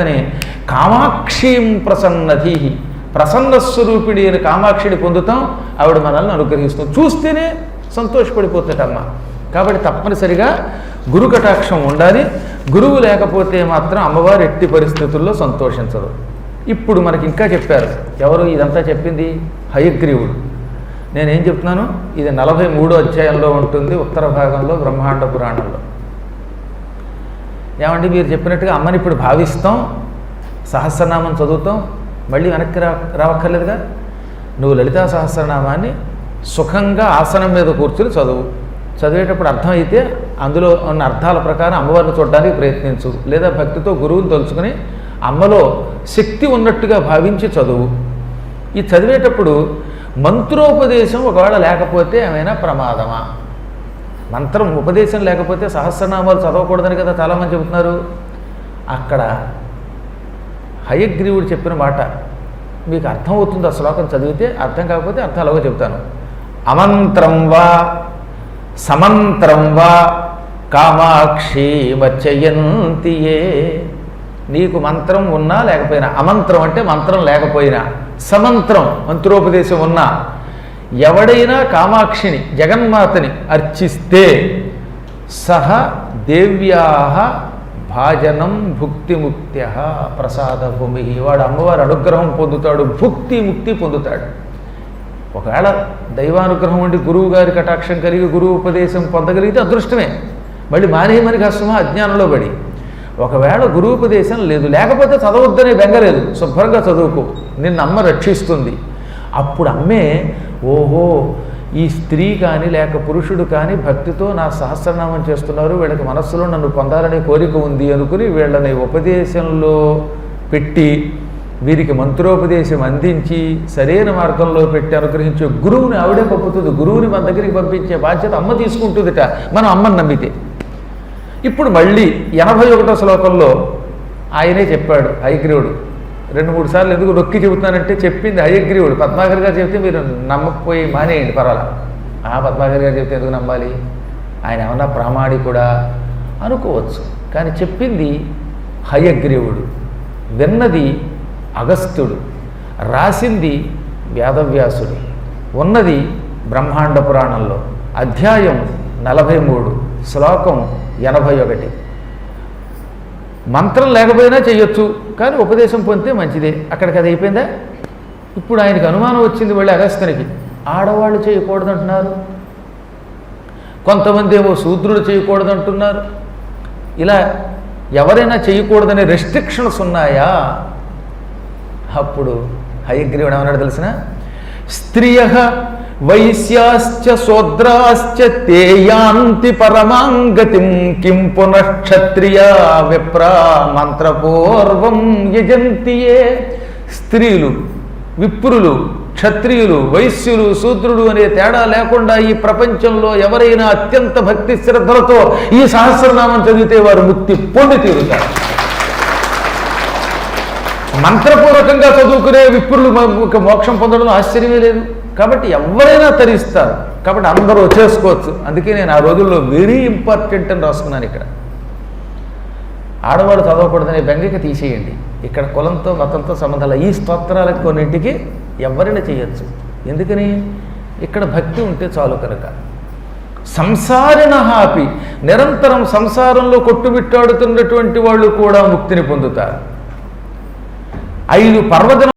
అని కామాక్షీం ప్రసన్నధి. ప్రసన్న స్వరూపిణి అని కామాక్షిని పొందుతాం ఆవిడ మనల్ని అనుగ్రహిస్తాం. చూస్తేనే సంతోషపడిపోతుందమ్మ కాబట్టి తప్పనిసరిగా గురు కటాక్షం ఉండాలి. గురువు లేకపోతే మాత్రం అమ్మవారు ఎట్టి పరిస్థితుల్లో సంతోషించదు ఇప్పుడు మనకి ఇంకా చెప్పారు. ఎవరు ఇదంతా చెప్పింది? హయగ్రీవుడు. నేనేం చెప్తున్నాను? ఇది నలభై మూడో అధ్యాయంలో ఉంటుంది ఉత్తర భాగంలో బ్రహ్మాండ పురాణంలో. ఏమండి మీరు చెప్పినట్టుగా అమ్మని ఇప్పుడు భావిస్తాం సహస్రనామం చదువుతాం మళ్ళీ వెనక్కి రా రావక్కర్లేదుగా? నువ్వు లలితా సహస్రనామాన్ని సుఖంగా ఆసనం మీద కూర్చుని చదువు. చదివేటప్పుడు అర్థమైతే అందులో ఉన్న అర్థాల ప్రకారం అమ్మవారిని చూడడానికి ప్రయత్నించు. లేదా భక్తితో గురువుని తలుచుకుని అమ్మలో శక్తి ఉన్నట్టుగా భావించి చదువు. ఈ చదివేటప్పుడు మంత్రోపదేశం ఒకవేళ లేకపోతే ఏమైనా ప్రమాదమా? మంత్రం ఉపదేశం లేకపోతే సహస్రనామాలు చదవకూడదని కదా చాలామంది చెబుతున్నారు. అక్కడ హయగ్రీవుడు చెప్పిన మాట మీకు అర్థం అవుతుంది ఆ శ్లోకం చదివితే అర్థం కాకపోతే అర్థం అలాగో చెబుతాను. అమంత్రం వా సమంత్రం వా కామాక్షి వచ్చయంతియే నీకు మంత్రం ఉన్నా లేకపోయినా అమంత్రం అంటే మంత్రం లేకపోయినా సమంత్రం మంత్రోపదేశం ఉన్నా ఎవడైనా కామాక్షిని జగన్మాతని అర్చిస్తే సహ దేవ్యా భాజనం భుక్తిముక్త్య ప్రసాద భూమి. వాడు అమ్మవారి అనుగ్రహం పొందుతాడు భుక్తి ముక్తి పొందుతాడు. ఒకవేళ దైవానుగ్రహం ఉండి గురువు గారి కటాక్షం కలిగి గురువు ఉపదేశం పొందగలిగితే అదృష్టమే. మళ్ళీ మానేయమని కష్టమా అజ్ఞానంలో పడి. ఒకవేళ గురువు ఉపదేశం లేదు లేకపోతే చదవద్దనే బెంగలేదు శుభ్రంగా చదువుకో నిన్ను అమ్మ రక్షిస్తుంది. అప్పుడు అమ్మే ఓహో ఈ స్త్రీ కానీ లేక పురుషుడు కానీ భక్తితో నా సహస్రనామం చేస్తున్నారు. వీళ్ళకి మనస్సులో నన్ను పొందాలనే కోరిక ఉంది అనుకుని వీళ్ళని ఉపదేశంలో పెట్టి వీరికి మంత్రోపదేశం అందించి సరైన మార్గంలో పెట్టి అనుగ్రహించే గురువుని ఆవిడే పంపుతుంది. గురువుని మన దగ్గరికి పంపించే బాధ్యత అమ్మ తీసుకుంటుందిట. మనం అమ్మని నమ్మితే. ఇప్పుడు మళ్ళీ ఎనభై ఒకటో శ్లోకంలో ఆయనే చెప్పాడు హయగ్రీవుడు రెండు మూడు సార్లు ఎందుకు నొక్కి చెబుతున్నానంటే చెప్పింది హయగ్రీవుడు పద్మాకర్ గారు చెప్తే మీరు నమ్మకపోయి మానేయండి పర్వాలా? ఆ పద్మాకర్ గారు చెప్తే ఎందుకు నమ్మాలి? ఆయన ఏమన్నా ప్రామాణికుడా అనుకోవచ్చు. కానీ చెప్పింది హయగ్రీవుడు. విన్నది అగస్త్యుడు. రాసింది వేదవ్యాసుడు. ఉన్నది బ్రహ్మాండ పురాణంలో. అధ్యాయం నలభై మూడు శ్లోకం ఎనభై ఒకటి. మంత్రం లేకపోయినా చేయొచ్చు కానీ ఉపదేశం పొందితే మంచిదే. అక్కడికి అది అయిపోయిందా? ఇప్పుడు ఆయనకు అనుమానం వచ్చింది మళ్ళీ అగస్త్యనికి. ఆడవాళ్ళు చేయకూడదంటున్నారు. కొంతమంది ఏమో శూద్రుడు చేయకూడదంటున్నారు. ఇలా ఎవరైనా చేయకూడదనే రెస్ట్రిక్షన్స్ ఉన్నాయా? అప్పుడు హయగ్రీవుడు ఏమన్నాడు తెలిసిన? స్త్రియ వైశ్యాశ్చ శోద్రాశ్చ తేయాంతి పరమాంగతిం కిం పునఃక్షత్రియా విప్రా మంత్రపూర్వం యజంతియే స్త్రీలు విప్రులు క్షత్రియులు వైశ్యులు శూద్రుడు అనే తేడా లేకుండా ఈ ప్రపంచంలో ఎవరైనా అత్యంత భక్తి శ్రద్ధలతో ఈ సహస్రనామం చదివితే వారు ముక్తి పొంది తీరుతారు. మంత్రపూర్వకంగా చదువుకునే విప్రులు మోక్షం పొందడం ఆశ్చర్యమే లేదు. కాబట్టి ఎవరైనా తరిస్తారు. కాబట్టి అందరూ చేసుకోవచ్చు. అందుకే నేను ఆ రోజుల్లో వెరీ ఇంపార్టెంట్ అని రాసుకున్నాను ఇక్కడ. ఆడవాళ్ళు చదవకూడదనే బెంగకి తీసేయండి. ఇక్కడ కులంతో మతంతో సంబంధాలు ఈ స్తోత్రాలకు కొన్నింటికి ఎవరైనా చేయొచ్చు. ఎందుకని? ఇక్కడ భక్తి ఉంటే చాలు కనుక. సంసారిన హాపి నిరంతరం సంసారంలో కొట్టుమిట్టాడుతున్నటువంటి వాళ్ళు కూడా ముక్తిని పొందుతారు. ఐదు పర్వదిన